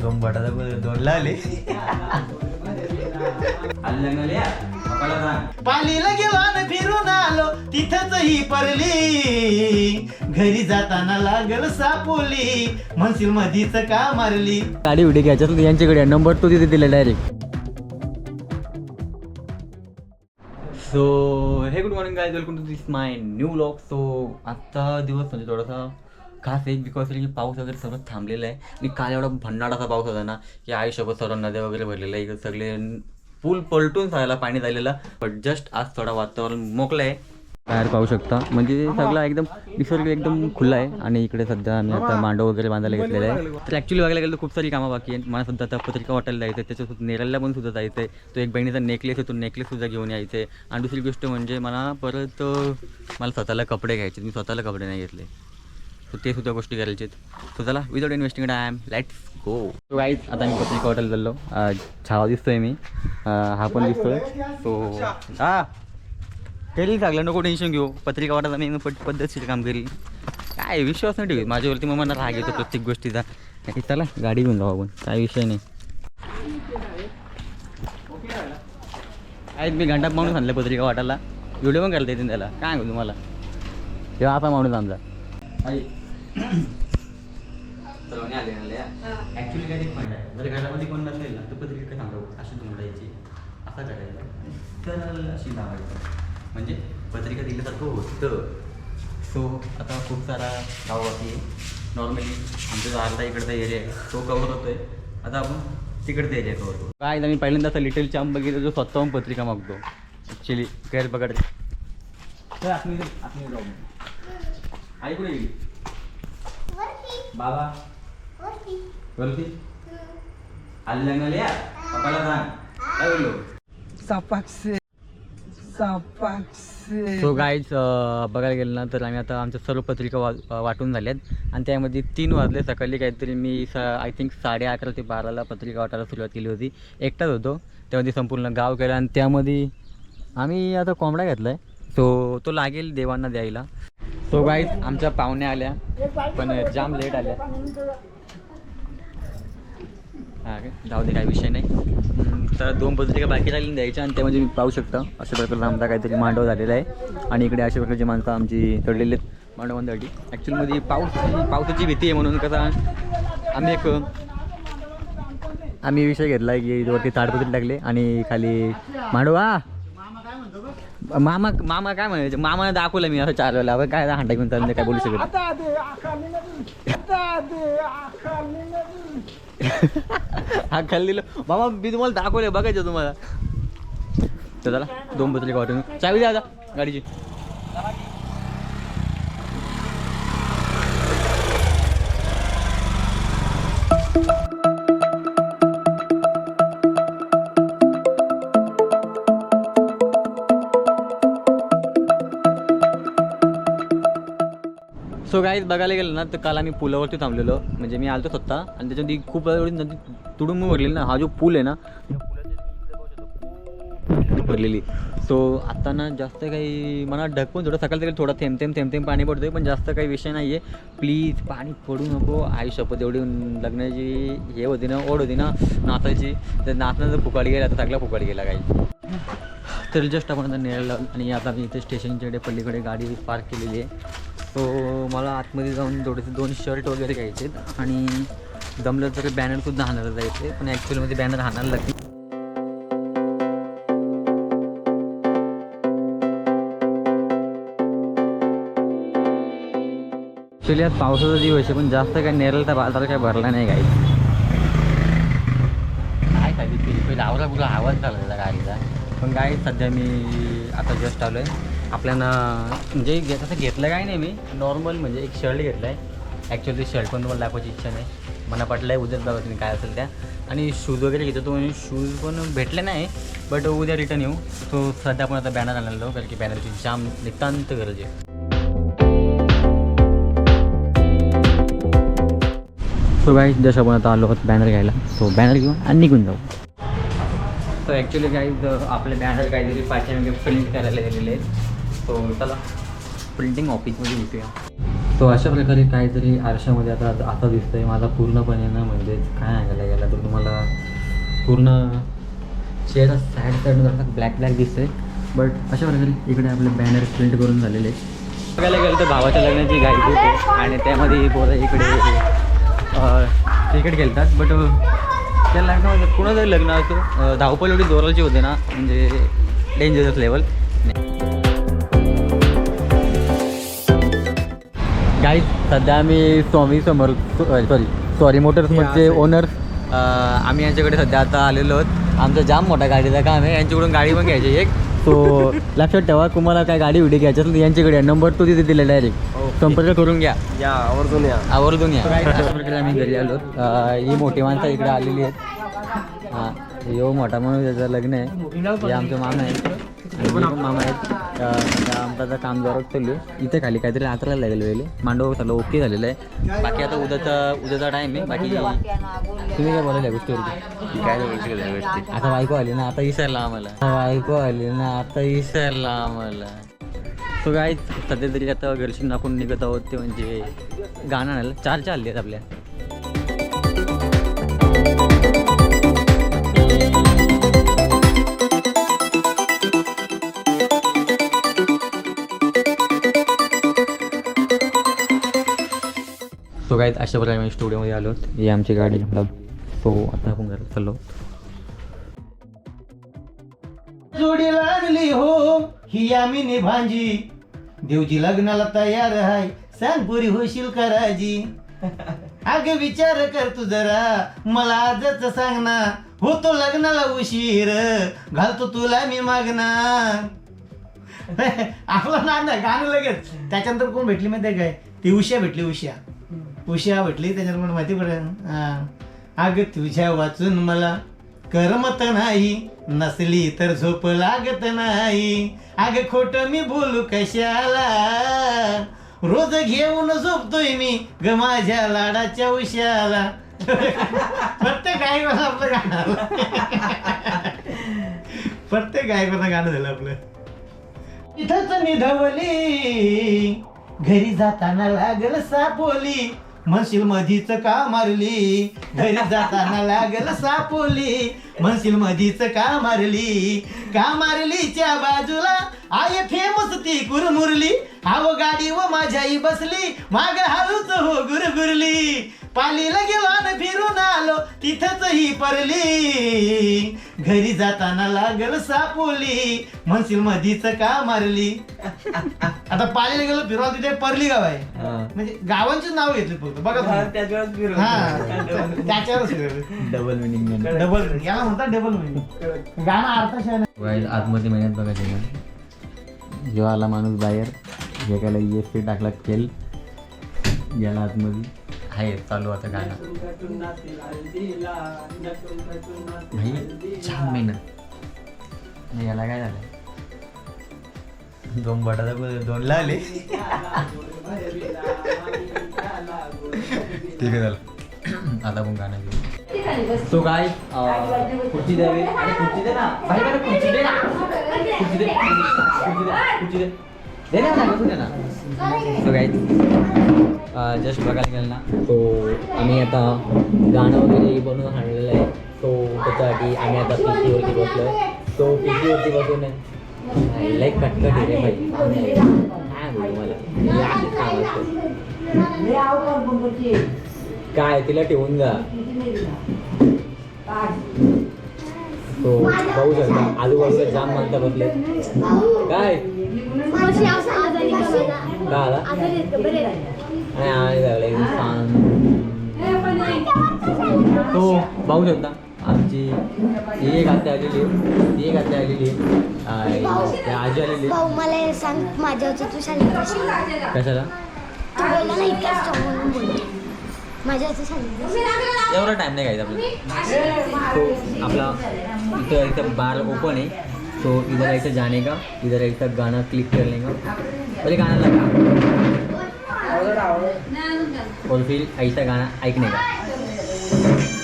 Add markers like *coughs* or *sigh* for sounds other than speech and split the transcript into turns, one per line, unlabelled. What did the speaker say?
दोन बटाटा दोन लावले पालीला गेलो आणि फिरून आलो तिथंच ही परली. घरी जाताना लागल सापोली म्हणशील मधीच का मारली?
गाडी उडी घ्यायच्या यांच्याकडे नंबर तो तिथे दिला डायरेक्ट सो हे good morning guys welcome to this my new vlog so आजचा दिवस म्हणजे थोडासा खास एक बिकॉज की पाऊस वगैरे सगळं थांबलेलं आहे. आणि काल एवढा भन्नाडाचा पाऊस होता ना की आयुष्यभर सर्व नद्या वगैरे भरलेल्या आहे इकडे सगळे पूल पलटून जायला पाणी झालेलं. बट जस्ट आज थोडा वातावरण मोकलं आहे. बाहेर पाहू शकता. म्हणजे सगळा एकदम निसर्ग एकदम खुला आहे. आणि इकडे सध्या आम्ही आता मांडव वगैरे बांधायला घेतलेला आहे. तर ॲक्च्युली बघायला गेलं तर खूप सारी कामं बाकी आहेत. मला सुद्धा आता पत्रिका वाटायला जायचं आहे त्याच्यासोबत नेरळला पण सुद्धा जायचं आहे तो एक बहिणीचा नेकलेस आहे. तो नेकलेस सुद्धा घेऊन यायचं आहे आणि दुसरी गोष्ट म्हणजे मला परत मला स्वतःला कपडे घ्यायचे मी स्वतःला कपडे नाही घेतले. सो ते सुद्धा गोष्टी करायचे आहेत सो चला without investing I am let's go so guys आता मी पत्रिका हॉटेल चाललो. छावा दिसतोय मी. हा पण दिसतोय. सो हा केली चांगलं नको टेन्शन घेऊ. पत्रिका वाटत मी पट पद्धतशीर काम केली काय विश्वास नाही ठेवू माझ्यावरती मग मला राग येतो प्रत्येक गोष्टीचा. नाही चला गाडी घेऊन जाऊ आपण. काय विषय नाही. आहेत मी घंटा माणूस आणलं पत्रिका वाटायला. व्हिडिओ पण करता येतील त्याला. काय सांगू तुम्हाला? तेव्हा आता माणूस आमचा ॲक्च्युली *coughs* काय पॉईंट आहे? जर घरामध्ये कोण नसेल ना तर पत्रिका सांगतो अशी असा करायचा. तर अशी म्हणजे पत्रिका दिल्यासारखं होतं. सो आता खूप सारा गाव बाकी आहे. नॉर्मली आमचा जो अर्धा इकडचा एरिया आहे. तो कवर होतोय. आता आपण तिकडचा एरिया कवर करू. काय मी पहिल्यांदा असं लिटल चांप बघितलं जो स्वतःहून पत्रिका मागतो. ॲक्च्युली गैर पकड तर आतमध्ये जाऊ. आई कुठे गेली? बाबा. वरती. आली लग्नाला या? पप्पाला सांग. काय बोललो?
सापाक्षे सापाक्षे
सो गाईज बघायला गेलं ना तर आम्ही आता आमच्या सर्व पत्रिका वा वाटून झाल्यात. आणि त्यामध्ये तीन वाजले सकाळी काहीतरी मी स आय थिंक साडे अकरा ते बाराला पत्रिका वाटायला सुरुवात केली होती. एकटाच होतो. त्यामध्ये संपूर्ण गाव केलं आणि त्यामध्ये आम्ही आता कोंबडा घेतला आहे सो तो लागेल देवांना द्यायला. सो गाईज आमच्या पाहुण्या आल्या पण जाम लेट आल्या. हा काय जाऊ दे काही विषय नाही. तर दोन पत्रिका बाकी लागली द्यायच्या आणि त्यामध्ये मी पाहू शकता. अशा प्रकारचा आमचा काहीतरी मांडव झालेला आहे. आणि इकडे अशा प्रकारची माणसं आमची चढलेली आहेत. मांडवांसाठी ॲक्च्युलीमध्ये पाऊस पावसाची भीती आहे म्हणून कसा आम्ही एक आम्ही विषय घेतला आहे की वरती ताडपत्री लागले आणि खाली मांडवा मामा मामा काय म्हणायचे? मामाने दाखवलं मी असं चालवलं आपण काय हांडा घेऊन चाललं काय बोलू शकत हा खाल्लेलं. मामा मी तुम्हाला दाखवले बघायचं तुम्हाला. तर चला दोन चावी द्या गाडीची. सो गाईज बघायला गेलं ना तर काल आम्ही पुलावरती थांबलेलो. म्हणजे मी आलतो स्वतः आणि त्याच्यामध्ये खूप एवढी नदी तुडुंब भरलेली ना हा जो पूल आहे ना भरलेली. सो आता ना जास्त काही मला ढकपून थोडं सकाळ तरी थोडा थेंब थेंब थेंब थेंब पाणी पडतोय पण जास्त काही विषय नाही आहे प्लीज पाणी पडू नको आई शपथ एवढी लग्नाची हे होती ना ओढ होती ना नाताची तर नाचणं जर फुकाट गेला तर सगळा फुकाट गेला काही तर जस्ट आपण आता निळाला आणि आता मी इथे स्टेशनच्या पल्लीकडे पलीकडे गाडी पार्क केलेली आहे. सो मला आतमध्ये जाऊन थोडेसे दोन शर्ट वगैरे घ्यायचे आणि जमलं तर बॅनरसुद्धा हाणायला जायचे पण ॲक्च्युअलीमध्ये बॅनर हाणायला लागते ॲक्च्युली आज पावसाचा दिवस आहे पण जास्त काय नेरलचा बाजार काय भरला नाही काही काय ते पहिला आवरा आवाज झाला त्याचा गाडीचा. पण काय सध्या मी आता जस्ट आलो आहे आपल्याला म्हणजे घे तसं घेतलं काय नाही मी. नॉर्मल म्हणजे एक शर्ट घेतला आहे ॲक्च्युअली शर्ट पण तुम्हाला दाखवायची इच्छा नाही. मला पटलं आहे उद्याच बघा तुम्ही काय असेल त्या. आणि शूज वगैरे घेतो तो म्हणजे शूज पण भेटले नाही बट उद्या रिटर्न येऊ. तो सध्या आपण आता बॅनर आणलेलो कारण की बॅनरची जाम नितांत गरज आहे. सो काय जसं आपण आता आलो आहोत बॅनर घ्यायला तो बॅनर घेऊन आणि निघून जाऊ. सो ॲक्च्युली काही आपले बॅनर काहीतरी पाचशे प्रिंट करायला गेलेले आहेत. सो चला प्रिंटिंग ऑफिसमध्ये भेटूया. सो अशा प्रकारे काहीतरी आरशामध्ये आता आता दिसतंय माझा पूर्णपणे ना म्हणजेच काय सांगायला पूर्ण चेअरचा साईड साईडनं जरा ब्लॅक ब्लॅक दिसतंय. बट अशा प्रकारे इकडे आपले बॅनर प्रिंट करून झालेले आहेत. बघायला गेलं तर भावाच्या लग्नाची गाडी होते आणि त्यामध्ये पोरं इकडे क्रिकेट खेळतात. बट त्या लग्नामध्ये कुणाचं लग्न असतो धावपल एवढी जोराची होते ना म्हणजे डेंजरस लेवल काही सध्या आम्ही स्वामी समोर सॉरी सॉरी मोटर्समध्ये ओनर आम्ही यांच्याकडे सध्या आता आलेलो आहोत. आमचं जाम मोठा गाडीचं काम आहे. यांच्याकडून गाडी पण घ्यायची एक. सो लक्षात ठेवा तुम्हाला काय गाडी विडी घ्यायची असेल यांच्याकडे नंबर तो तिथे दिलेला डायरेक्ट संपर्क करून घ्या.
या आवर्जून या.
आवर्जून या. आम्ही घरी आलो ही मोठी माणसं इकडे आलेली आहेत. हां यो मोठा म्हणून त्याचं लग्न आहे. हे आमचे मामा आहेत आणि पण मामा आहेत. अं, आता आमचं काम जोरात चालू आहे. इथे खाली काहीतरी आतरायला लागेल वेळेला मांडव सगळं ओके झालेलं आहे. बाकी आता उद्याचा उद्याचा टाईम आहे. बाकी तुम्ही काय बोलायला गोष्टीवरती?
काय नाही
आता बायको आली ना आता विसरला आम्हाला. आता बायको आली ना आता विसरला आम्हाला. सो काय सध्या तरी आता घरशी नाकून निघत आहोत ते म्हणजे गाणं आणायला चार चार आले आहेत आपल्या. सो काय अशा प्रकारे आम्ही स्टुडिओमध्ये आलो ही आमची गाडी सो आता आपण घरात चाललो
जोडी लागली हो ही आम्ही भांजी. देवजी लग्नाला तयार आहे. सांग पुरी होशील कराजी *laughs* अग विचार कर तू जरा. मला आजच सांग ना. होतो लग्नाला उशीर. घालतो तुला मी मागणार *laughs* आपलं ना गाणं लगेच. त्याच्यानंतर कोण भेटली माहिती काय? ती उषा भेटली उषा. उषा भेटली त्याच्यावर मला माहिती पडेल. अग अगं तुझ्या वाचून मला करमत नाही. नसली तर झोप लागत नाही. अगं खोट मी बोलू कशाला? रोज घेऊन झोपतोय मी ग माझ्या लाडाच्या उशाला प्रत्येक गायकाला आपलं गाणं प्रत्येक गायकाला गाणं झालं आपलं. इथंच निधवली घरी जाताना लागल सापोली. म्हणशील मधीच का मारली? घरी जाताना लागल सापोली. म्हणशील मधीच का मारली? का मारलीच्या बाजूला? आय फेमस ती कुरमुरली. हाव गाडी व माझ्याही बसली. माग हळूच हो गुरगुरली. पालीला गेलो आणि फिरून आलो. तिथंच ही परली. घरी जाताना लागल सापोली. म्हणशील मधीच का मारली? आता पालीला गेलो फिरून तिथे परली गाव आहे. म्हणजे गावांची नाव घेतली फक्त. बघा. हा त्याच्यावरच
डबल मिनिंग
डबल याला म्हणतात डबल होईल गाणं अर्थशान
वाईट आतमध्ये मेहनत बघायची ना. जेव्हा आला माणूस बाहेर. एकाला ई एस टी टाकला केल गेला आतमध्ये. आहे चालू आता गाणं. भाई छान मेहनत. नाही याला काय झालं? दोन बटाटा दोन लागले ठीक आहे झालं आता पण गाणं घेऊ. सो काय खुर्ची द्यावी अरे खुर्ची दे ना. भाई मला खुर्ची दे ना. खुर्ची दे. खुर्ची दे. खुर्ची दे. दे ना बसून दे ना. सो काय जस्ट बघायला गेलं ना सो आम्ही आता गाणं वगैरे बनवून आणलेलं आहे. सो त्याच्यासाठी आम्ही आता पी सीवरती बसलो आहे सो पी सीवरती बसून लाईक कटकट आहे रे भाई. काय बोलू मला. काय तिला ठेवून जा. तो पाहू शकता आजूबाजूला जाम माणसं बसले काय? का आला. तो पाहू शकता आमची ही एक आत्या आलेली आहे. ती एक आत्या आलेली आहे. आजी आलेली.
भाऊ मला हे सांग माझ्यावरचं तू सांगितलं
कशाला?
तू बोलला ना इतकाच सॉंग सांगितलं
एवढा टाईम नाही घ्यायचा आपला तो आपला इथं इथं बार ओपन है तो इधर ऐसा जाने का इधर ऐसा गाना क्लिक कर लेगा और ये गाना लगा और फिर ऐसा गाना ऐकने का.